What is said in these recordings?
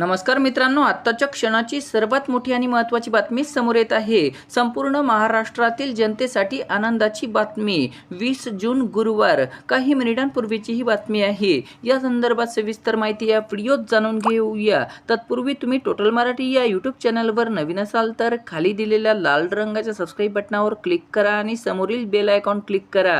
नमस्कार मित्रांनो आत्ताच्या क्षणाची सर्वात मोठी आणि महत्त्वाची बातमी समोर येत आहे. संपूर्ण महाराष्ट्रातील जनतेसाठी आनंदाची बातमी. वीस जून गुरुवार. काही मिनिटांपूर्वीची ही बातमी आहे. या संदर्भात सविस्तर माहिती या व्हिडिओत जाणून घेऊया. तत्पूर्वी तुम्ही टोटल मराठी या यूट्यूब चॅनलवर नवीन असाल तर खाली दिलेल्या लाल रंगाच्या सबस्क्राईब बटनावर क्लिक करा आणि समोरील बेल आयकॉन क्लिक करा.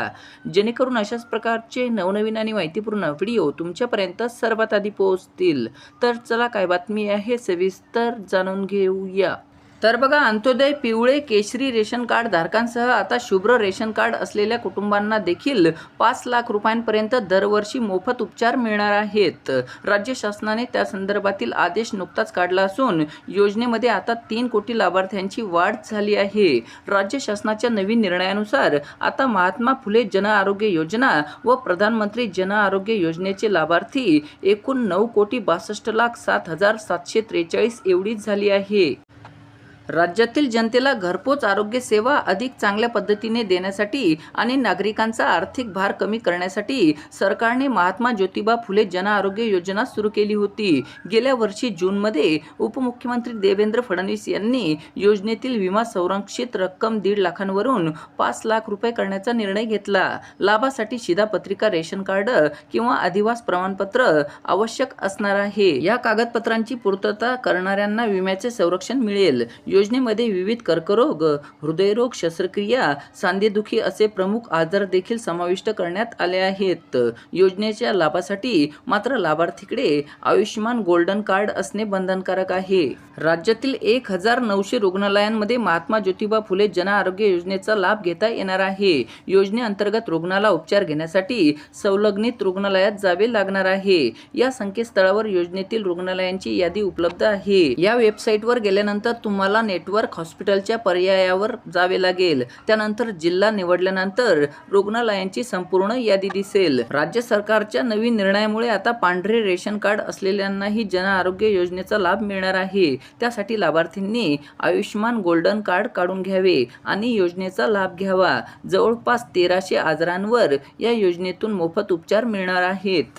जेणेकरून अशाच प्रकारचे नवनवीन आणि माहितीपूर्ण व्हिडिओ तुमच्यापर्यंत सर्वात आधी पोहोचतील. तर चला काय बातमी आहे सविस्तर जाणून घेऊया. तर बघा अंत्योदय पिवळे केशरी रेशन कार्ड धारकांसह आता शुभ्र रेशन कार्ड असलेल्या कुटुंबांना देखील पाच लाख रुपयांपर्यंत दरवर्षी मोफत उपचार मिळणार आहेत. राज्य शासनाने त्या संदर्भातील आदेश नुकताच काढला असून योजनेमध्ये आता तीन कोटी लाभार्थ्यांची वाढ झाली आहे. राज्य शासनाच्या नवीन निर्णयानुसार आता महात्मा फुले जन आरोग्य योजना व प्रधानमंत्री जन आरोग्य योजनेचे लाभार्थी एकूण नऊ कोटी बासष्ट लाख सात हजार सातशे त्रेचाळीस एवढीच झाली आहे. राज्यातील जनतेला घरपोच आरोग्य सेवा अधिक चांगल्या पद्धतीने देण्यासाठी आणि नागरिकांचा आर्थिक भार कमी करण्यासाठी सरकारने महात्मा ज्योतिबा फुले जन आरोग्य योजना सुरू केली होती. गेल्या वर्षी जूनमध्ये उपमुख्यमंत्री देवेंद्र फडणवीस यांनी योजनेतील विमा संरक्षित रक्कम दीड लाखांवरून पाच लाख रुपये करण्याचा निर्णय घेतला. लाभासाठी शिधापत्रिका रेशन कार्ड किंवा अधिवास प्रमाणपत्र आवश्यक असणार आहे. या कागदपत्रांची पूर्तता करणाऱ्यांना विम्याचे संरक्षण मिळेल. योजनेमध्ये विविध कर्करोग हृदयरोग शस्त्रक्रिया सांधेदुखी असे प्रमुख आजार देखील समाविष्ट करण्यात आले आहेत. योजनेच्या लाभासाठी मात्र लाभार्थीकडे आयुष्यमान गोल्डन कार्ड असणे बंधनकारक आहे. राज्यातील एक हजार नऊशे रुग्णालयांमध्ये महात्मा ज्योतिबा फुले जन आरोग्य योजनेचा लाभ घेता येणार आहे. योजनेअंतर्गत रुग्णाला उपचार घेण्यासाठी संलग्नित रुग्णालयात जावे लागणार आहे. या संकेतस्थळावर योजनेतील रुग्णालयांची यादी उपलब्ध आहे. या वेबसाईटवर गेल्यानंतर तुम्हाला नेटवर्क हॉस्पिटलच्या पर्यायावर जावे लागेल त्यानंतर जिल्हा निवडल्यानंतर रुग्णालयांची संपूर्ण यादी दिसेल. राज्य सरकारच्या नवीन निर्णयामुळे आता पांढरे रेशन कार्ड असलेल्यांनाही जन आरोग्य योजनेचा लाभ मिळणार आहे. त्यासाठी लाभार्थींनी आयुष्यमान गोल्डन कार्ड काढून घ्यावे आणि योजनेचा लाभ घ्यावा. जवळपास तेराशे आजारांवर या योजनेतून मोफत उपचार मिळणार आहेत.